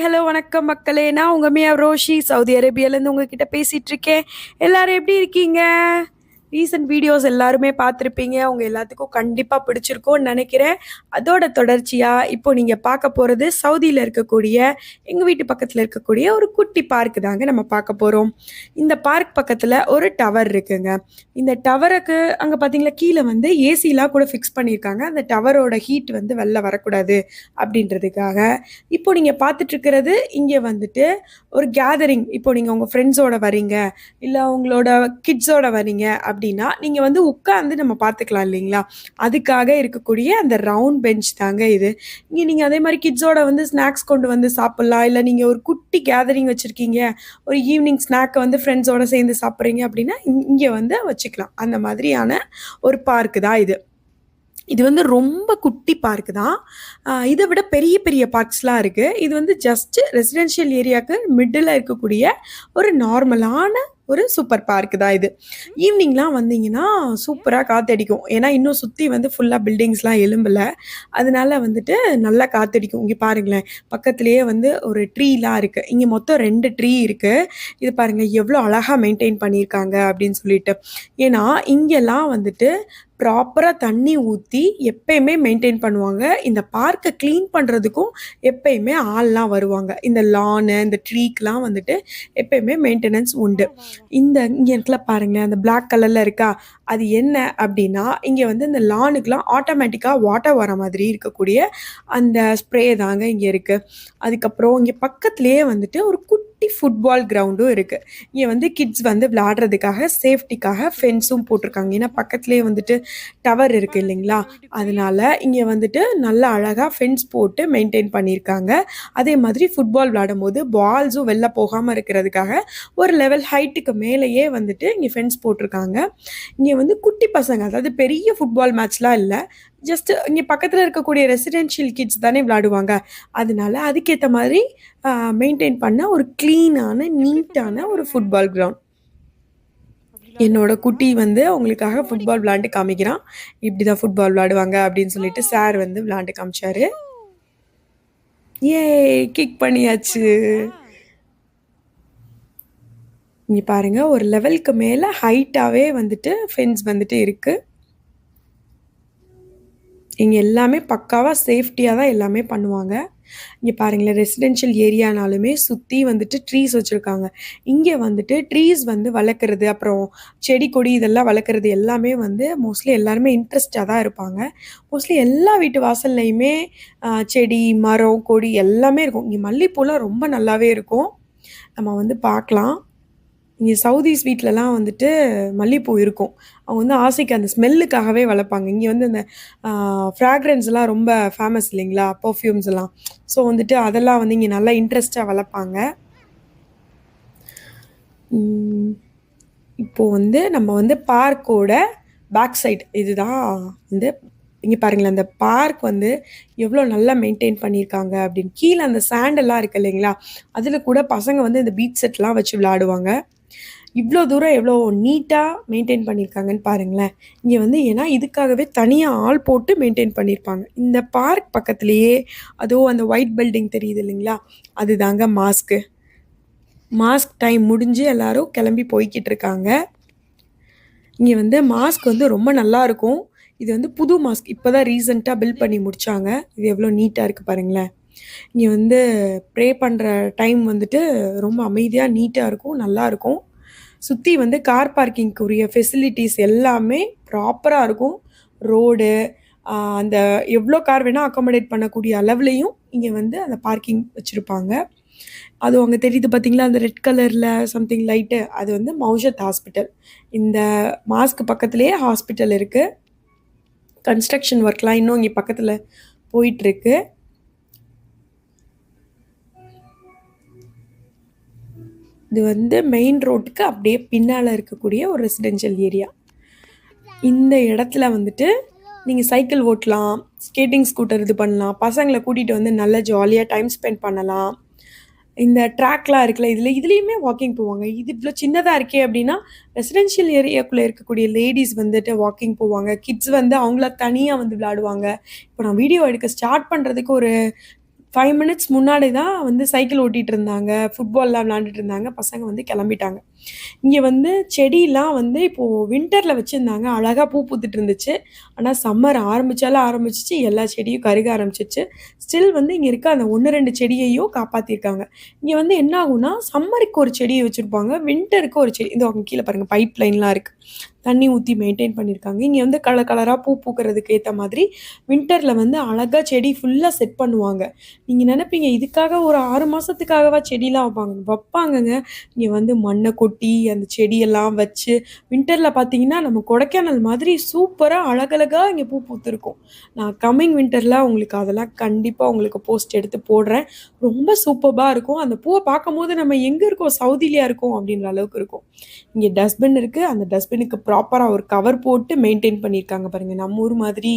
Hello வணக்கம் மக்களே. நான் உங்க மியா ரோஷி சவுதி அரேபியாலேருந்து உங்ககிட்ட பேசிட்டு இருக்கேன். எல்லாரும் எப்படி இருக்கீங்க? ரீசன்ட் வீடியோஸ் எல்லாருமே பார்த்துருப்பீங்க. அவங்க எல்லாத்துக்கும் கண்டிப்பாக பிடிச்சிருக்கோன்னு நினைக்கிறேன். அதோட தொடர்ச்சியாக இப்போ நீங்கள் பார்க்க போகிறது சவுதியில் இருக்கக்கூடிய எங்கள் வீட்டு பக்கத்தில் இருக்கக்கூடிய ஒரு குட்டி பார்க் தாங்க நம்ம பார்க்க போகிறோம் இந்த பார்க் பக்கத்தில் ஒரு டவர் இருக்குங்க. இந்த டவருக்கு அங்கே பார்த்தீங்களா கீழே வந்து ஏசிலாம் கூட ஃபிக்ஸ் பண்ணியிருக்காங்க. அந்த டவரோட ஹீட் வந்து வெளில வரக்கூடாது அப்படின்றதுக்காக. இப்போ நீங்கள் பார்த்துட்டு இருக்கிறது இங்கே வந்துட்டு ஒரு கேதரிங் இப்போ நீங்கள் உங்கள் ஃப்ரெண்ட்ஸோட வரீங்க. இல்லை உங்களோட கிட்ஸோட வரீங்க அப்படின்னா நீங்கள் வந்து உட்காந்து நம்ம பார்த்துக்கலாம் இல்லைங்களா? அதுக்காக இருக்கக்கூடிய அந்த ரவுண்ட் பெஞ்ச் தாங்க இது. இங்கே நீங்கள் அதே மாதிரி கிட்ஸோட வந்து ஸ்நாக்ஸ் கொண்டு வந்து சாப்பிட்லாம். இல்லை நீங்கள் ஒரு குட்டி கேதரிங் வச்சுருக்கீங்க. ஒரு ஈவினிங் ஸ்நாக்கை வந்து ஃப்ரெண்ட்ஸோட சேர்ந்து சாப்பிட்றீங்க அப்படின்னா இங்கே வந்து வச்சுக்கலாம். அந்த மாதிரியான ஒரு பார்க்கு தான் இது. இது வந்து ரொம்ப குட்டி பார்க் தான். இதை விட பெரிய பெரிய பார்க்ஸ்லாம் இருக்குது இது வந்து ஜஸ்ட் ரெசிடென்ஷியல் ஏரியாவுக்கு மிடில் இருக்கக்கூடிய ஒரு நார்மலான ஒரு சூப்பர் பார்க் தான் இது. ஈவினிங்லாம் வந்தீங்கன்னா சூப்பராக காற்றடிக்கும் ஏன்னா இன்னும் சுற்றி வந்து ஃபுல்லாக பில்டிங்ஸ்லாம் எலும்பல. அதனால வந்துட்டு நல்லா காற்றடிக்கும் இங்கே பாருங்களேன். பக்கத்துலேயே வந்து ஒரு ட்ரீலாம் இருக்குது இங்கே மொத்தம் ரெண்டு ட்ரீ இருக்குது இது பாருங்கள் எவ்வளோ அழகாக மெயின்டைன் பண்ணியிருக்காங்க அப்படின்னு சொல்லிட்டு. ஏன்னா இங்கெல்லாம் வந்துட்டு ப்ராப்பராக தண்ணி ஊற்றி எப்பயுமே மெயின்டைன் பண்ணுவாங்க. இந்த பார்க்கை க்ளீன் பண்ணுறதுக்கும் எப்பயுமே ஆள்லாம் வருவாங்க. இந்த லானு இந்த ட்ரீக்கெலாம் வந்துட்டு எப்பயுமே மெயின்டெனன்ஸ் உண்டு. இந்த இங்கே இடத்துல பாருங்களேன் அந்த பிளாக் கலரில் இருக்கா? அது என்ன அப்படின்னா இங்கே வந்து இந்த லானுக்கெலாம் ஆட்டோமேட்டிக்காக வாட்டர் வர மாதிரி இருக்கக்கூடிய அந்த ஸ்ப்ரே தாங்க இங்கே இருக்குது அதுக்கப்புறம் இங்கே பக்கத்துலேயே வந்துட்டு ஒரு குட்டி ஃபுட்பால் கிரவுண்டும் இருக்குது இங்கே வந்து கிட்ஸ் வந்து விளாடுறதுக்காக சேஃப்டிக்காக ஃபென்ஸும் போட்டிருக்காங்க. ஏன்னா பக்கத்துலேயே வந்துட்டு டவர் இருக்குது இல்லைங்களா? அதனால இங்கே வந்துட்டு நல்லா அழகாக ஃபென்ஸ் போட்டு மெயின்டைன் பண்ணியிருக்காங்க. அதே மாதிரி ஃபுட்பால் விளாடும் போது பால்ஸும் வெளில போகாமல் இருக்கிறதுக்காக ஒரு லெவல் ஹைட்டுக்கு மேலேயே வந்துட்டு இங்கே ஃபென்ஸ் போட்டிருக்காங்க. இங்கே வந்து குட்டி பசங்க அதாவது பெரிய ஃபுட்பால் மேட்ச்லாம் இல்லை. ஜஸ்ட்டு இங்கே பக்கத்தில் இருக்கக்கூடிய ரெசிடென்ஷியல் கிட்ஸ் தானே விளாடுவாங்க அதனால அதுக்கேற்ற மாதிரி மெயின்டைன் பண்ண ஒரு க்ளீனான நீட்டான ஒரு ஃபுட்பால் கிரவுண்ட் என்னோட குட்டி வந்து அவங்களுக்காக ஃபுட்பால் விளாண்டு காமிக்கிறான் இப்படி தான் ஃபுட்பால் விளாடுவாங்க அப்படின்னு சொல்லிட்டு சார் வந்து விளாண்டு காமிச்சாரு. ஏ கிக் பண்ணியாச்சு. இங்கே பாருங்க ஒரு லெவலுக்கு மேலே ஹைட்டாகவே வந்துட்டு ஃபென்ஸ் வந்துட்டு இருக்குது இங்கே எல்லாமே பக்காவாக சேஃப்டியாக தான் எல்லாமே பண்ணுவாங்க. இங்கே பாருங்களேன் ரெசிடென்ஷியல் ஏரியானாலுமே சுற்றி வந்துட்டு ட்ரீஸ் வச்சுருக்காங்க. இங்கே வந்துட்டு ட்ரீஸ் வந்து வளர்க்குறது அப்புறம் செடி கொடி இதெல்லாம் வளர்க்குறது எல்லாமே வந்து மோஸ்ட்லி எல்லாருமே இன்ட்ரெஸ்டாக தான் இருப்பாங்க. மோஸ்ட்லி எல்லா வீட்டு வாசல்லையுமே செடி மரம் கொடி எல்லாமே இருக்கும். இங்கே மல்லிகைப்பூலாம் ரொம்ப நல்லாவே இருக்கும். நம்ம வந்து பார்க்கலாம். இங்கே சவுதீஸ் வீட்டிலலாம் வந்துட்டு மல்லிகைப்பூ இருக்கும். அவங்க வந்து ஆசைக்கு அந்த ஸ்மெல்லுக்காகவே வளர்ப்பாங்க. இங்கே வந்து அந்த ஃப்ராக்ரன்ஸ்லாம் ரொம்ப ஃபேமஸ் இல்லைங்களா? பர்ஃப்யூம்ஸ் எல்லாம் ஸோ வந்துட்டு அதெல்லாம் வந்து இங்கே நல்லா இன்ட்ரெஸ்டாக வளர்ப்பாங்க. இப்போது இப்போ வந்து நம்ம வந்து பார்க்கோட பேக் சைடு இதுதான் வந்து இங்கே பாருங்களேன் அந்த பார்க் வந்து எவ்வளோ நல்லா மெயின்டைன் பண்ணியிருக்காங்க அப்படின்னு. கீழே அந்த சாண்டெல்லாம் இருக்கு இல்லைங்களா? அதில் கூட பசங்க வந்து இந்த பீச் செட்லாம் வச்சு விளையாடுவாங்க. இவ்வளோ தூரம் எவ்வளோ நீட்டாக மெயின்டைன் பண்ணியிருக்காங்கன்னு பாருங்களேன். இங்கே வந்து ஏன்னா இதுக்காகவே தனியாக ஆள் போட்டு மெயின்டைன் பண்ணியிருப்பாங்க இந்த பார்க் பக்கத்துலேயே அதுவும் அந்த ஒயிட் பில்டிங் தெரியுது இல்லைங்களா? அதுதாங்க மாஸ்க்கு மாஸ்க் டைம் முடிஞ்சு எல்லோரும் கிளம்பி போய்கிட்டு இருக்காங்க. இங்கே வந்து மாஸ்க் வந்து ரொம்ப நல்லா இருக்கும். இது வந்து புது மாஸ்க் இப்போ தான் ரீசெண்டாக பில் பண்ணி முடித்தாங்க இது எவ்வளோ நீட்டாக இருக்குது பாருங்களேன். இங்கே வந்து ப்ரே பண்ணுற டைம் வந்துட்டு ரொம்ப அமைதியாக நீட்டாக இருக்கும் நல்லாயிருக்கும் சுற்றி வந்து கார் பார்க்கிங்க்குரிய ஃபெசிலிட்டிஸ் எல்லாமே ப்ராப்பராக இருக்கும். ரோடு அந்த எவ்வளோ கார் வேணால் அக்காமடேட் பண்ணக்கூடிய அளவுலேயும் இங்கே வந்து அந்த பார்க்கிங் வச்சுருப்பாங்க. அது அங்கே தெரியுது பார்த்தீங்களா அந்த ரெட் கலரில் சம்திங் லைட்டு அது வந்து மௌஷத் ஹாஸ்பிட்டல் இந்த மாஸ்க் பக்கத்துலேயே ஹாஸ்பிட்டல் இருக்குது கன்ஸ்ட்ரக்ஷன் ஒர்க்லாம் இன்னும் இங்கே பக்கத்தில் போயிட்டுருக்கு இது வந்து மெயின் ரோட்டுக்கு அப்படியே பின்னால் இருக்கக்கூடிய ஒரு ரெசிடென்ஷியல் ஏரியா இந்த இடத்துல வந்துட்டு நீங்கள் சைக்கிள் ஓட்டலாம் ஸ்கேட்டிங் ஸ்கூட்டர் இது பண்ணலாம் பசங்களை கூட்டிகிட்டு வந்து நல்லா ஜாலியாக டைம் ஸ்பெண்ட் பண்ணலாம். இந்த ட்ராக்லாம் இருக்குல்ல இதில் இதுலேயுமே வாக்கிங் போவாங்க. இது இவ்வளோ சின்னதாக இருக்கே அப்படின்னா ரெசிடென்ஷியல் ஏரியாக்குள்ளே இருக்கக்கூடிய லேடிஸ் வந்துட்டு வாக்கிங் போவாங்க. கிட்ஸ் வந்து அவங்கள தனியாக வந்து விளையாடுவாங்க. இப்போ நான் வீடியோ எடுக்க ஸ்டார்ட் பண்ணுறதுக்கு ஒரு ஃபைவ் மினிட்ஸ் முன்னாடி தான் வந்து சைக்கிள் ஓட்டிகிட்டு இருந்தாங்க. ஃபுட்பால்லாம் விளாண்டுட்டு இருந்தாங்க. பசங்க வந்து கிளம்பிட்டாங்க. இங்கே வந்து செடியெலாம் வந்து இப்போது வின்டரில் வச்சுருந்தாங்க. அழகாக பூ பூத்துட்டு இருந்துச்சு. ஆனால் சம்மர் ஆரம்பித்தாலும் ஆரம்பிச்சிச்சு. எல்லா செடியும் கருக ஆரம்பிச்சிச்சு. ஸ்டில் வந்து இங்கே இருக்க அந்த ஒன்று ரெண்டு செடியையும் காப்பாற்றிருக்காங்க இங்கே வந்து என்ன ஆகும்னா சம்மருக்கு ஒரு செடியை வச்சுருப்பாங்க. வின்டருக்கு ஒரு செடி. இந்த அவங்க கீழே பாருங்கள் பைப் லைன்லாம் இருக்குது தண்ணி ஊற்றி மெயின்டைன் பண்ணியிருக்காங்க இங்கே வந்து கலர் கலராக பூ பூக்கிறதுக்கு ஏற்ற மாதிரி வின்டரில் வந்து அழகாக செடி ஃபுல்லாக செட் பண்ணுவாங்க. நீங்கள் நினைப்பீங்க இதுக்காக ஒரு ஆறு மாதத்துக்காகவா செடிலாம் வைப்பாங்க? வைப்பாங்கங்க. இங்கே வந்து மண்ணை கொட்டி கொட்டி அந்த செடியெல்லாம் வச்சு வின்டரில் பார்த்தீங்கன்னா நம்ம கொடைக்கானல் மாதிரி சூப்பராக அழகழகாக இங்கே பூ பூத்துருக்கும். நான் கம்மிங் வின்டரில் உங்களுக்கு அதெல்லாம் கண்டிப்பாக உங்களுக்கு போஸ்ட் எடுத்து போடுறேன். ரொம்ப சூப்பராக இருக்கும். அந்த பூவை பார்க்கும்போது நம்ம எங்கே இருக்கோம்? சவுதிலியாக இருக்கோம்? அப்படின்ற அளவுக்கு இருக்கும். இங்கே டஸ்ட்பின் இருக்குது அந்த டஸ்ட்பினுக்கு ப்ராப்பராக ஒரு கவர் போட்டு மெயின்டைன் பண்ணியிருக்காங்க பாருங்கள் நம்ம ஊர் மாதிரி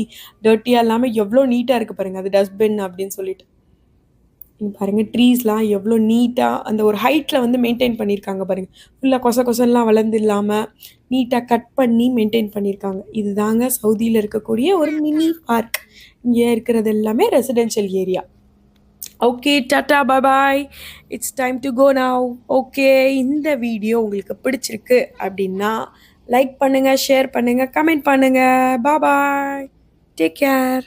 டர்ட்டியாக இல்லாமல் எவ்வளோ நீட்டாக இருக்குது பாருங்கள் அது டஸ்ட்பின் அப்படின்னு சொல்லிட்டு. நீங்கள் பாருங்கள் ட்ரீஸ்லாம் எவ்வளோ நீட்டாக அந்த ஒரு ஹைட்டில் வந்து மெயின்டைன் பண்ணியிருக்காங்க பாருங்கள் ஃபுல்லாக கொச கொசல்லாம் வளர்ந்து இல்லாமல் நீட்டாக கட் பண்ணி மெயின்டைன் பண்ணியிருக்காங்க இதுதாங்க சவுதியில் இருக்கக்கூடிய ஒரு மினி பார்க் இங்கே இருக்கிறது எல்லாமே residential area okay tata bye it's time to go now okay இந்த வீடியோ உங்களுக்கு பிடிச்சிருக்கு அப்படின்னா லைக் பண்ணுங்கள் ஷேர் பண்ணுங்கள் கமெண்ட் பண்ணுங்கள் பாய் டேக் கேர்